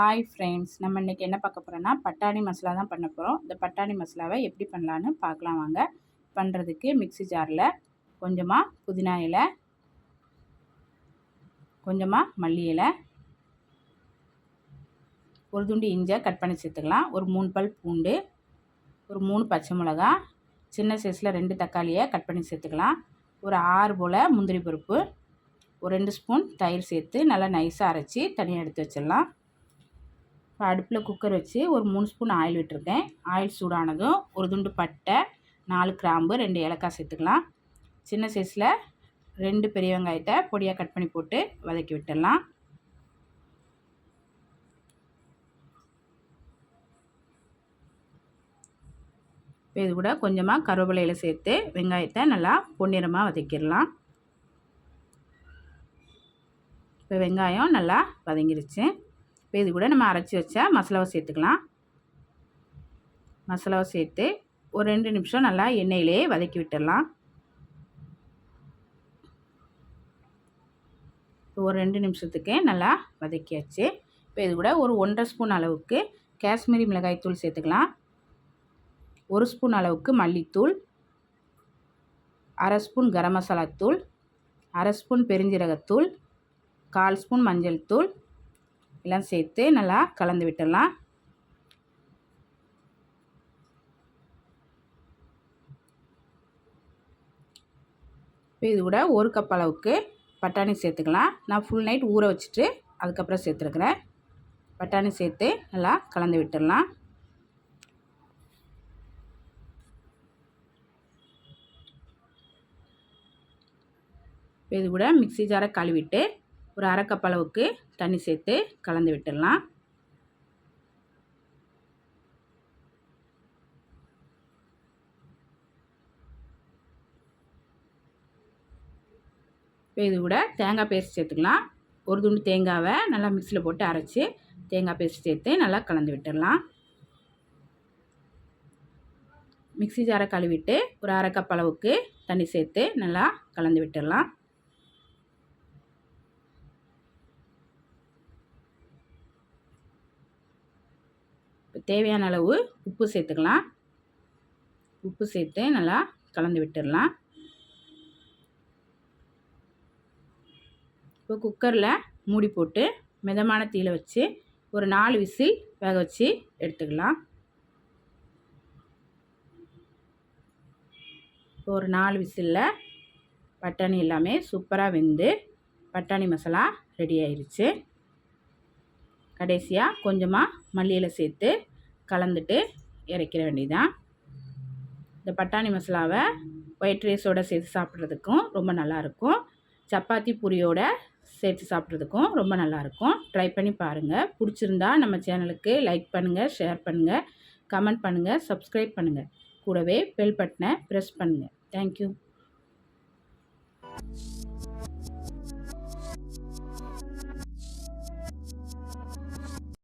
Hi friends நம்ம இன்றைக்கி என்ன பார்க்க போகிறோன்னா பட்டாணி மசாலா தான் பண்ண போகிறோம் இந்த பட்டாணி மசாலாவை எப்படி பண்ணலான்னு பார்க்கலாம் வாங்க. பண்ணுறதுக்கு மிக்சி ஜாரில் கொஞ்சமாக புதினா இலை கொஞ்சமாக மல்லி இலை ஒரு துண்டு இஞ்சை கட் பண்ணி சேர்த்துக்கலாம். ஒரு மூணு பல் பூண்டு ஒரு மூணு பச்சை மிளகா சின்ன சைஸில் ரெண்டு தக்காளியை கட் பண்ணி சேர்த்துக்கலாம். ஒரு ஆறு போல் முந்திரி பருப்பு ஒரு ரெண்டு ஸ்பூன் தயிர் சேர்த்து நல்லா நைஸாக அரைச்சி தனியாக எடுத்து வச்சிடலாம். இப்போ அடுப்பில் குக்கர் வச்சு ஒரு மூணு ஸ்பூன் ஆயில் விட்டுருக்கேன். ஆயில் சூடானதும் ஒரு துண்டு பட்டை நாலு கிராம்பு ரெண்டு ஏலக்காய் சேர்த்துக்கலாம். சின்ன சைஸில் ரெண்டு பெரிய வெங்காயத்தை பொடியாக கட் பண்ணி போட்டு வதக்கி விட்டுடலாம். இப்போ இது கூட கொஞ்சமாக கருவேப்பிலையில் சேர்த்து வெங்காயத்தை நல்லா பொன்னிறமாக வதக்கிடலாம். இப்போ வெங்காயம் நல்லா வதங்கிருச்சு. இப்போ இது கூட நம்ம அரைச்சி வச்ச மசாலாவை சேர்த்துக்கலாம். மசாலாவை சேர்த்து ஒரு ரெண்டு நிமிஷம் நல்லா எண்ணெயிலே வதக்கி விட்டுடலாம். ஒரு ரெண்டு நிமிஷத்துக்கு நல்லா வதக்கியாச்சு. இப்போ இது கூட ஒரு ஒன்றரை ஸ்பூன் அளவுக்கு காஷ்மீரி மிளகாய் தூள் சேர்த்துக்கலாம். ஒரு ஸ்பூன் அளவுக்கு மல்லித்தூள். அரை ஸ்பூன் கரம் மசாலா தூள். அரை ஸ்பூன் பெருஞ்சீரகத்தூள். கால் ஸ்பூன் மஞ்சள் தூள். எல்லாம் சேர்த்து நல்லா கலந்து விட்டுடலாம். இப்போ இது கூட ஒரு கப் அளவுக்கு பட்டாணி சேர்த்துக்கலாம். நான் ஃபுல் நைட் ஊற வச்சுட்டு அதுக்கப்புறம் சேர்த்துருக்குறேன். பட்டாணி சேர்த்து நல்லா கலந்து விட்டுடலாம். இது கூட மிக்சி ஜாரை கழுவிட்டு ஒரு அரைக்கப் அளவுக்கு தண்ணி சேர்த்து கலந்து விட்டுடலாம். இப்போ இது கூட தேங்காய் பேஸ்ட் சேர்த்துக்கலாம். ஒரு துண்டு தேங்காவை நல்லா மிக்சியில் போட்டு அரைச்சி தேங்காய் பேஸ்ட் சேர்த்து நல்லா கலந்து விட்டுடலாம். மிக்சி ஜாரை கழுவிட்டு ஒரு அரை கப் அளவுக்கு தண்ணி சேர்த்து நல்லா கலந்து விட்டுடலாம். தேவையான அளவு உப்பு சேர்த்துக்கலாம். உப்பு சேர்த்து நல்லா கலந்து விட்டுடலாம். இப்போ குக்கரில் மூடி போட்டு மிதமான தீயில் வச்சு ஒரு நாலு விசில் வேக வச்சு எடுத்துக்கலாம். இப்போ ஒரு நாலு விசிலில் பட்டாணி எல்லாமே சூப்பராக வெந்து பட்டாணி மசாலா ரெடி ஆயிடுச்சு கடைசியாக கொஞ்சமாக மல்லியில் சேர்த்து கலந்துட்டு இறக்கிற வேண்டியதான் இந்த பட்டாணி மசாலாவை ஒயிட் ரைஸோடு சேர்த்து சாப்பிட்றதுக்கும் ரொம்ப நல்லாயிருக்கும் சப்பாத்தி பூரியோட சேர்த்து சாப்பிட்றதுக்கும் ரொம்ப நல்லாயிருக்கும் ட்ரை பண்ணி பாருங்கள் பிடிச்சிருந்தா நம்ம சேனலுக்கு லைக் பண்ணுங்கள் ஷேர் பண்ணுங்கள் கமெண்ட் பண்ணுங்கள் சப்ஸ்கிரைப் பண்ணுங்கள் கூடவே பெல் பட்டனை ப்ரெஸ் பண்ணுங்கள் தேங்க்யூ